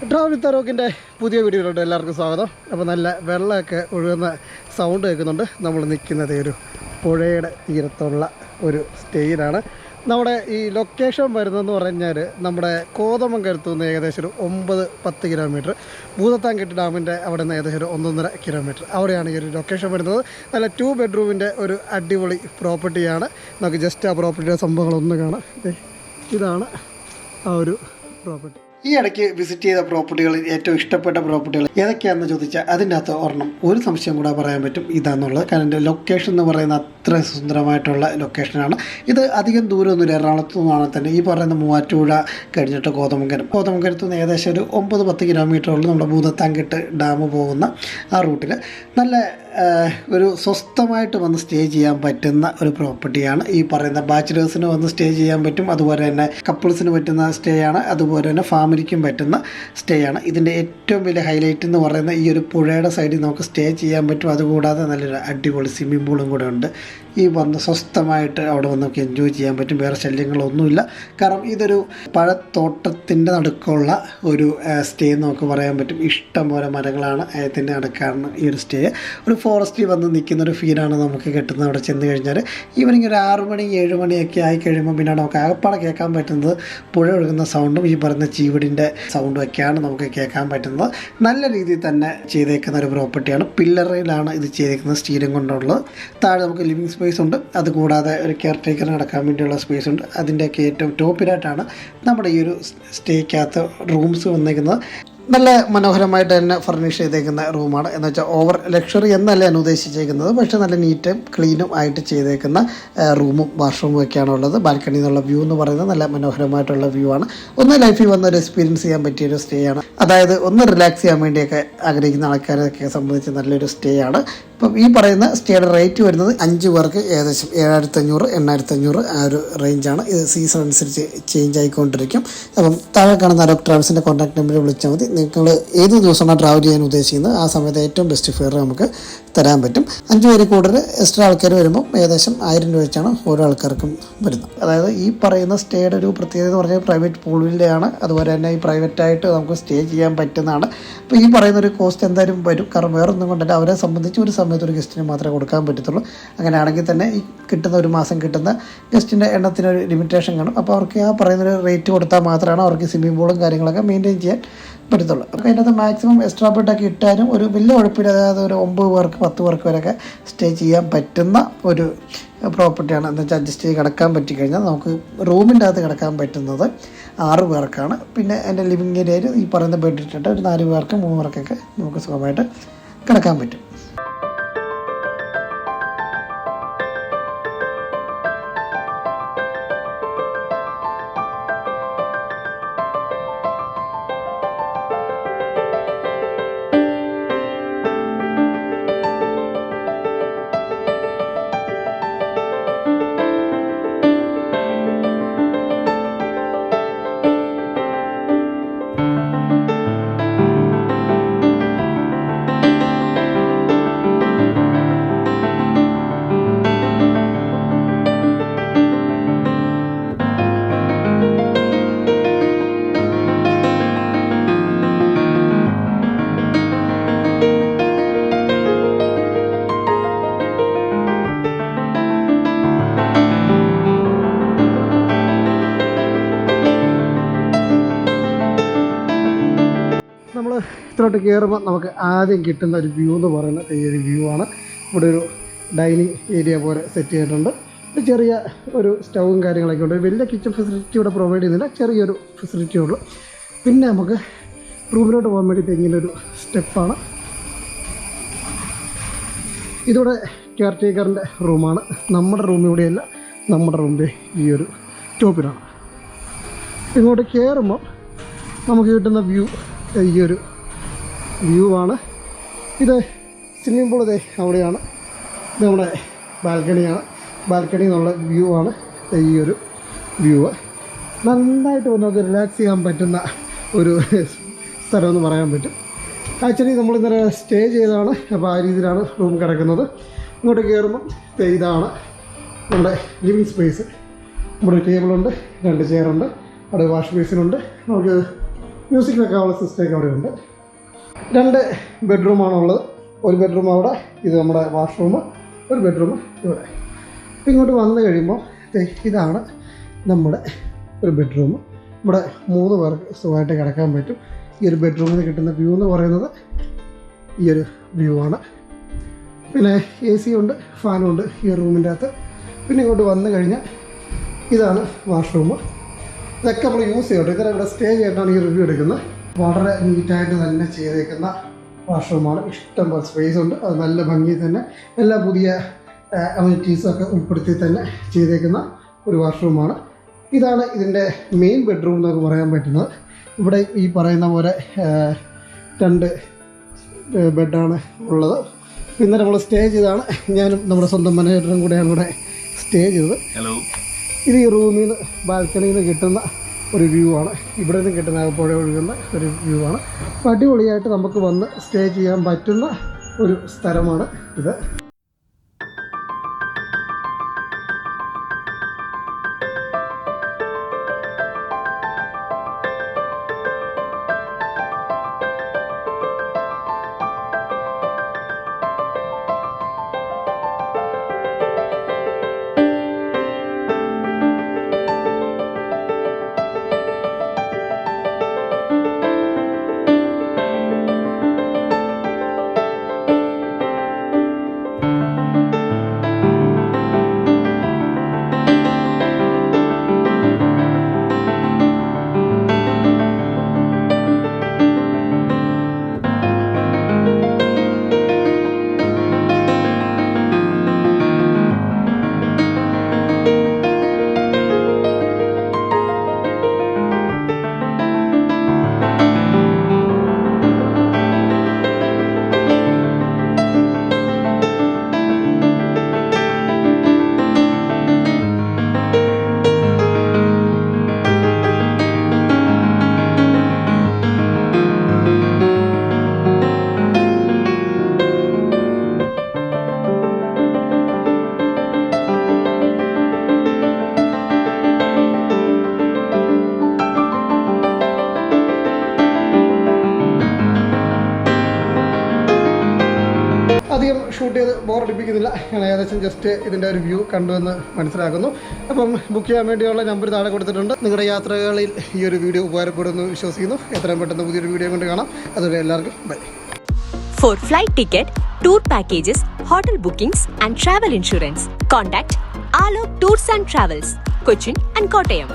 Travel തറോക്കിന്റെ പുതിയ വീഡിയോയിലോട്ട് എല്ലാവർക്കും സ്വാഗതം. അപ്പോൾ നല്ല വെള്ളമൊക്കെ ഒഴുകുന്ന സൗണ്ട് കേൾക്കുന്നുണ്ട്. നമ്മൾ നിൽക്കുന്നത് ഒരു പുഴയുടെ തീരത്തുള്ള ഒരു സ്റ്റേയിലാണ്. നമ്മുടെ ഈ ലൊക്കേഷൻ വരുന്നതെന്ന് പറഞ്ഞാൽ നമ്മുടെ കോതമം കരുത്തു നിന്ന് ഏകദേശം ഒരു ഒമ്പത് പത്ത് കിലോമീറ്റർ ഭൂതത്താൻകെട്ട് ഡാമിന്റെ അവിടെ നിന്ന് ഏകദേശം ഒരു ഒന്നൊന്നര കിലോമീറ്റർ അവിടെയാണ് ഈ ഒരു ലൊക്കേഷൻ വരുന്നത്. നല്ല ടു ബെഡ്റൂമിന്റെ ഒരു അടിപൊളി പ്രോപ്പർട്ടിയാണ് നമുക്ക് ജസ്റ്റ് ആ പ്രോപ്പർട്ടിയുടെ സംഭവങ്ങളൊന്ന് കാണാം. ഇതാണ് ആ ഒരു പ്രോപ്പർട്ടി ഈ ഇടയ്ക്ക് വിസിറ്റ് ചെയ്ത പ്രോപ്പർട്ടികളിൽ ഏറ്റവും ഇഷ്ടപ്പെട്ട പ്രോപ്പർട്ടികൾ ഏതൊക്കെയാണെന്ന് ചോദിച്ചാൽ അതിന്റെ അകത്ത് ഒരെണ്ണം. ഒരു സംശയം കൂടെ പറയാൻ പറ്റും. ഇതാന്നുള്ളത്. കാരണം ലൊക്കേഷൻ എന്ന് പറയുന്ന അത്ര സുന്ദരമായിട്ടുള്ള ലൊക്കേഷനാണ് ഇത് അധികം ദൂരമൊന്നുമില്ല. എറണാകുളത്തു നിന്നാണ് തന്നെ. ഈ പറയുന്ന മൂവാറ്റുപുഴ കഴിഞ്ഞിട്ട് കോതമംഗലം. കോതമംഗലത്ത് നിന്ന് ഏകദേശം ഒരു ഒമ്പത് പത്ത് കിലോമീറ്ററുള്ള നമ്മുടെ ഭൂതത്താങ്കിട്ട് ഡാം പോകുന്ന ആ റൂട്ടിൽ നല്ല ഒരു സ്വസ്ഥമായിട്ട് വന്ന് സ്റ്റേ ചെയ്യാൻ പറ്റുന്ന ഒരു പ്രോപ്പർട്ടിയാണ് ഈ പറയുന്ന ബാച്ചിലേഴ്സിന് വന്ന് സ്റ്റേ ചെയ്യാൻ പറ്റും. അതുപോലെ തന്നെ കപ്പിൾസിന് പറ്റുന്ന സ്റ്റേ ആണ്. അതുപോലെ തന്നെ ഫാമിലിക്കും പറ്റുന്ന സ്റ്റേ ആണ്. ഇതിന്റെ ഏറ്റവും വലിയ ഹൈലൈറ്റ് എന്ന് പറയുന്ന ഈ ഒരു പുഴയുടെ സൈഡിൽ നമുക്ക് സ്റ്റേ ചെയ്യാൻ പറ്റും. അതുകൂടാതെ നല്ലൊരു അടിപൊളി സ്വിമ്മിംഗ് പൂളും കൂടെ ഉണ്ട്. ഈ വന്ന് സ്വസ്ഥമായിട്ട് അവിടെ വന്ന് നമുക്ക് എൻജോയ് ചെയ്യാൻ പറ്റും. വേറെ ശല്യങ്ങളൊന്നുമില്ല. കാരണം ഇതൊരു പഴത്തോട്ടത്തിന്റെ നടുക്കുള്ള ഒരു സ്റ്റേ എന്ന് നമുക്ക് പറയാൻ പറ്റും. ഇഷ്ടം പോലെ മരങ്ങളാണ് അതിന്റെ നടക്കാണ് ഈ ഒരു സ്റ്റേ ഒരു ഫോറസ്റ്റിൽ വന്ന് നിൽക്കുന്ന ഒരു ഫീലാണ് നമുക്ക് കിട്ടുന്നത് അവിടെ ചെന്ന് കഴിഞ്ഞാൽ ഈവനിങ് ഒരു ആറ് മണി ഏഴ് മണിയൊക്കെ ആയി കഴിയുമ്പോൾ പിന്നെ നമുക്ക് ആകപ്പാടെ കേൾക്കാൻ പറ്റുന്നത്. പുഴ ഒഴുകുന്ന സൗണ്ടും ഈ പറയുന്ന ചീവിടിന്റെ സൗണ്ടും ഒക്കെയാണ് നമുക്ക് കേൾക്കാൻ പറ്റുന്നത്. നല്ല രീതിയിൽ തന്നെ ചെയ്തേക്കുന്ന ഒരു പ്രോപ്പർട്ടിയാണ് പില്ലറയിലാണ് ഇത് ചെയ്തേക്കുന്നത്. സ്റ്റീലും കൊണ്ടുള്ളത്. താഴെ നമുക്ക് ലിവിങ് സ്പേസ് ഉണ്ട്. അതുകൂടാതെ ഒരു കെയർ ടേക്കർ നടക്കാൻ വേണ്ടിയുള്ള സ്പേസ് ഉണ്ട്. അതിന്റെയൊക്കെ ഏറ്റവും ടോപ്പിലായിട്ടാണ് നമ്മുടെ ഈ ഒരു സ്റ്റേക്കകത്ത് റൂംസ് വന്നേക്കുന്നത് നല്ല മനോഹരമായിട്ട് തന്നെ ഫർണിഷ് ചെയ്തേക്കുന്ന റൂമാണ് എന്ന് വെച്ചാൽ ഓവർ ലക്ഷറി എന്നല്ല ഞാൻ ഉദ്ദേശിച്ചേക്കുന്നത്. പക്ഷേ നല്ല നീറ്റും ക്ലീനും ആയിട്ട് ചെയ്തേക്കുന്ന റൂമും വാഷ്റൂമും ഒക്കെയാണ് ഉള്ളത്. ബാൽക്കണിയിൽ നിന്നുള്ള വ്യൂ എന്ന് പറയുന്നത് നല്ല മനോഹരമായിട്ടുള്ള വ്യൂ ആണ്. ഒന്ന് ലൈഫിൽ വന്ന ഒരു എക്സ്പീരിയൻസ് ചെയ്യാൻ പറ്റിയ ഒരു സ്റ്റേ ആണ്. അതായത് ഒന്ന് റിലാക്സ് ചെയ്യാൻ വേണ്ടിയൊക്കെ ആഗ്രഹിക്കുന്ന ആൾക്കാരെയൊക്കെ സംബന്ധിച്ച് നല്ലൊരു സ്റ്റേ ആണ്. ഇപ്പം ഈ പറയുന്ന സ്റ്റേയുടെ റേറ്റ് വരുന്നത് അഞ്ച് പേർക്ക് ഏകദേശം ഏഴായിരത്തി അഞ്ഞൂറ് എണ്ണായിരത്തി അഞ്ഞൂറ് ആ ഒരു റേഞ്ചാണ്. ഇത് സീസൺ അനുസരിച്ച് ചേഞ്ച് ആയിക്കൊണ്ടിരിക്കും. അപ്പം താഴെ കാണുന്ന അലോക് ട്രാവൽസിന്റെ കോൺടാക്ട് നമ്പറിൽ വിളിച്ചാൽ മതി. നിങ്ങൾ ഏത് ദിവസമാണ് ട്രാവൽ ചെയ്യാൻ ഉദ്ദേശിക്കുന്നത്? ആ സമയത്ത് ഏറ്റവും ബെസ്റ്റ് ഫെയർ നമുക്ക് തരാൻ പറ്റും. അഞ്ച് പേര് കൂടുതൽ എക്സ്ട്രാ ആൾക്കാർ വരുമ്പോൾ ഏകദേശം ആയിരം രൂപ വെച്ചാണ് ഓരോ ആൾക്കാർക്കും വരുന്നത്. അതായത് ഈ പറയുന്ന സ്റ്റേയുടെ ഒരു പ്രത്യേകത എന്ന് പറഞ്ഞാൽ പ്രൈവറ്റ് പൂളിന്റെയാണ് അതുപോലെ തന്നെ ഈ പ്രൈവറ്റായിട്ട് നമുക്ക് സ്റ്റേ ചെയ്യാൻ പറ്റുന്നതാണ്. അപ്പോൾ ഈ പറയുന്ന ഒരു കോസ്റ്റ് എന്തായാലും വരും. കാരണം വേറൊന്നും കൊണ്ടല്ല. അവരെ സംബന്ധിച്ച് ഒരു സമയത്ത് ഒരു ഗസ്റ്റിന് മാത്രമേ കൊടുക്കാൻ പറ്റത്തുള്ളൂ. അങ്ങനെയാണെങ്കിൽ തന്നെ ഈ കിട്ടുന്ന ഒരു മാസം കിട്ടുന്ന ഗസ്റ്റിന്റെ എണ്ണത്തിന് ഒരു ലിമിറ്റേഷൻ കാണും. അപ്പോൾ അവർക്ക് ആ പറയുന്ന ഒരു റേറ്റ് കൊടുത്താൽ മാത്രമാണ് അവർക്ക് സ്വിമ്മിംഗ് പൂളും കാര്യങ്ങളൊക്കെ മെയിന്റെയിൻ ചെയ്യാൻ പറ്റത്തുള്ളൂ. അപ്പോൾ അതിനകത്ത് മാക്സിമം എക്സ്ട്രാ ബെഡൊക്കെ ഇട്ടാലും ഒരു വലിയ ഉഴപ്പില്ല അതായത് ഒരു ഒമ്പത് പേർക്ക് പത്ത് പേർക്ക് വരെയൊക്കെ സ്റ്റേ ചെയ്യാൻ പറ്റുന്ന ഒരു പ്രോപ്പർട്ടിയാണ്. എന്ന് വെച്ചാൽ അഡ്ജസ്റ്റ് ചെയ്ത് കിടക്കാൻ പറ്റിക്കഴിഞ്ഞാൽ നമുക്ക് റൂമിന്റെ അകത്ത് കിടക്കാൻ പറ്റുന്നത് ആറ് പേർക്കാണ്. പിന്നെ എന്റെ ലിവിങ് ഏരിയയിൽ ഈ പറയുന്ന ബെഡ് ഇട്ടിട്ട് ഒരു നാല് പേർക്ക് മൂന്ന് പേർക്കൊക്കെ നമുക്ക് സുഖമായിട്ട് കിടക്കാൻ പറ്റും. നമ്മൾ ഇത്രയോട്ട് കയറുമ്പോൾ നമുക്ക് ആദ്യം കിട്ടുന്ന ഒരു വ്യൂ എന്ന് പറയുന്നത് ഈ ഒരു വ്യൂ ആണ്. ഇവിടെ ഒരു ഡൈനിങ് ഏരിയ പോലെ സെറ്റ് ചെയ്തിട്ടുണ്ട്. ഒരു ചെറിയ ഒരു സ്റ്റൗവും കാര്യങ്ങളൊക്കെ ഉണ്ട്. വലിയ കിച്ചൺ ഫെസിലിറ്റി ഇവിടെ പ്രൊവൈഡ് ചെയ്യുന്നില്ല. ചെറിയൊരു ഫെസിലിറ്റി ഉള്ളൂ. പിന്നെ നമുക്ക് റൂമിലോട്ട് പോകാൻ വേണ്ടി ഇങ്ങനൊരു സ്റ്റെപ്പാണ് ഇതിവിടെ കെയർ ടേക്കറിന്റെ റൂമാണ് നമ്മുടെ റൂം ഇവിടെയല്ല നമ്മുടെ റൂമിന്റെ ഈ ഒരു ടോപ്പിലാണ്. ഇങ്ങോട്ട് കയറുമ്പോൾ നമുക്ക് കിട്ടുന്ന വ്യൂ ഈ ഒരു വ്യൂ ആണ് ഇത് സ്വിമ്മിംഗ് പൂൾ ഇതേ അവിടെയാണ്. ഇത് നമ്മുടെ ബാൽക്കണിയാണ്. ബാൽക്കണി എന്നുള്ള വ്യൂ ആണ് ഈ ഒരു വ്യൂ നന്നായിട്ട് നമുക്ക് റിലാക്സ് ചെയ്യാൻ പറ്റുന്ന ഒരു സ്ഥലമെന്ന് പറയാൻ പറ്റും. ആക്ച്വലി നമ്മൾ ഇന്നലെ സ്റ്റേ ചെയ്തതാണ്. അപ്പോൾ ആ രീതിയിലാണ് റൂം കിടക്കുന്നത്. ഇങ്ങോട്ട് കയറുമ്പം ഇതാണ് നമ്മുടെ ലിവിങ് സ്പേസ് നമ്മുടെ ടേബിളുണ്ട് രണ്ട് ചെയറുണ്ട് അവിടെ വാഷ് ബേസിനുണ്ട് നമുക്ക് മ്യൂസിക് വെക്കാനുള്ള സിസ്റ്റമൊക്കെ അവിടെ ഉണ്ട് രണ്ട് ബെഡ്റൂമാണുള്ളത്. ഒരു ബെഡ്റൂം അവിടെ ഇത് നമ്മുടെ വാഷ്റൂം ഒരു ബെഡ്റൂം ഇവിടെ. അപ്പോൾ ഇങ്ങോട്ട് വന്നു കഴിയുമ്പോൾ ഇതാണ് നമ്മുടെ ഒരു ബെഡ്റൂം. ഇവിടെ മൂന്ന് പേർക്ക് സുഖമായിട്ട് കിടക്കാൻ പറ്റും. ഈ ഒരു ബെഡ്റൂമിൽ കിട്ടുന്ന വ്യൂ എന്ന് പറയുന്നത് ഈ ഒരു വ്യൂ ആണ്. പിന്നെ എ സി ഉണ്ട് ഫാനും ഉണ്ട് ഈ റൂമിന്റെ അകത്ത്. പിന്നെ ഇങ്ങോട്ട് വന്നു കഴിഞ്ഞാൽ ഇതാണ് വാഷ്റൂം. ഇതൊക്കെ നമ്മൾ യൂസ് ചെയ്യട്ടെ. ഇത്ര ഇവിടെ സ്റ്റേ ചെയ്തിട്ടാണ് ഈ റിവ്യൂ എടുക്കുന്നത്. വളരെ നീറ്റായിട്ട് തന്നെ ചെയ്തേക്കുന്ന വാഷ്റൂമാണ് ഇഷ്ടം പോലെ സ്പേസ് ഉണ്ട്. അത് നല്ല ഭംഗി തന്നെ എല്ലാ പുതിയ അമിനിറ്റീസൊക്കെ ഉൾപ്പെടുത്തി തന്നെ ചെയ്തേക്കുന്ന ഒരു വാഷ്റൂമാണ് ഇതാണ് ഇതിന്റെ മെയിൻ ബെഡ്റൂം എന്നൊക്കെ പറയാൻ പറ്റുന്നത്. ഇവിടെ ഈ പറയുന്ന പോലെ രണ്ട് ബെഡാണ് ഉള്ളത്. പിന്നെ നമ്മൾ സ്റ്റേ ചെയ്താണ് ഞാനും നമ്മുടെ സ്വന്തം മാനേജറും കൂടെയാണ് ഇവിടെ സ്റ്റേ ചെയ്തത്. ഹലോ ഇത് ഈ റൂമിൽ നിന്ന് ബാൽക്കണിയിൽ നിന്ന് കിട്ടുന്ന ഒരു വ്യൂ ആണ് ഇവിടെ നിന്ന് കിട്ടുന്ന ആകപ്പുഴ പുഴ ഒഴുകുന്ന ഒരു വ്യൂ ആണ് അടിപൊളിയായിട്ട് നമുക്ക് വന്ന് സ്റ്റേ ചെയ്യാൻ പറ്റുന്ന ഒരു സ്ഥലമാണ് ഇത്. അധികം ഷൂട്ട് ചെയ്ത് ബോറടിപ്പിക്കുന്നില്ല ഞാൻ ഏകദേശം ജസ്റ്റ് ഇതിന്റെ ഒരു വ്യൂ കണ്ടുവെന്ന് മനസ്സിലാക്കുന്നു. അപ്പം ബുക്ക് ചെയ്യാൻ വേണ്ടിയുള്ള നമ്പർ താഴെ കൊടുത്തിട്ടുണ്ട്. നിങ്ങളുടെ യാത്രകളിൽ ഈ ഒരു വീഡിയോ ഉപകാരപ്പെടുമെന്ന് വിശ്വസിക്കുന്നു. എത്രയും പെട്ടെന്ന് പുതിയൊരു വീഡിയോ കൊണ്ട് കാണാം. അതുവരെ എല്ലാവർക്കും bye for flight ticket tour packages hotel bookings, and travel insurance contact Alok tours and travels Cochin and Kottayam.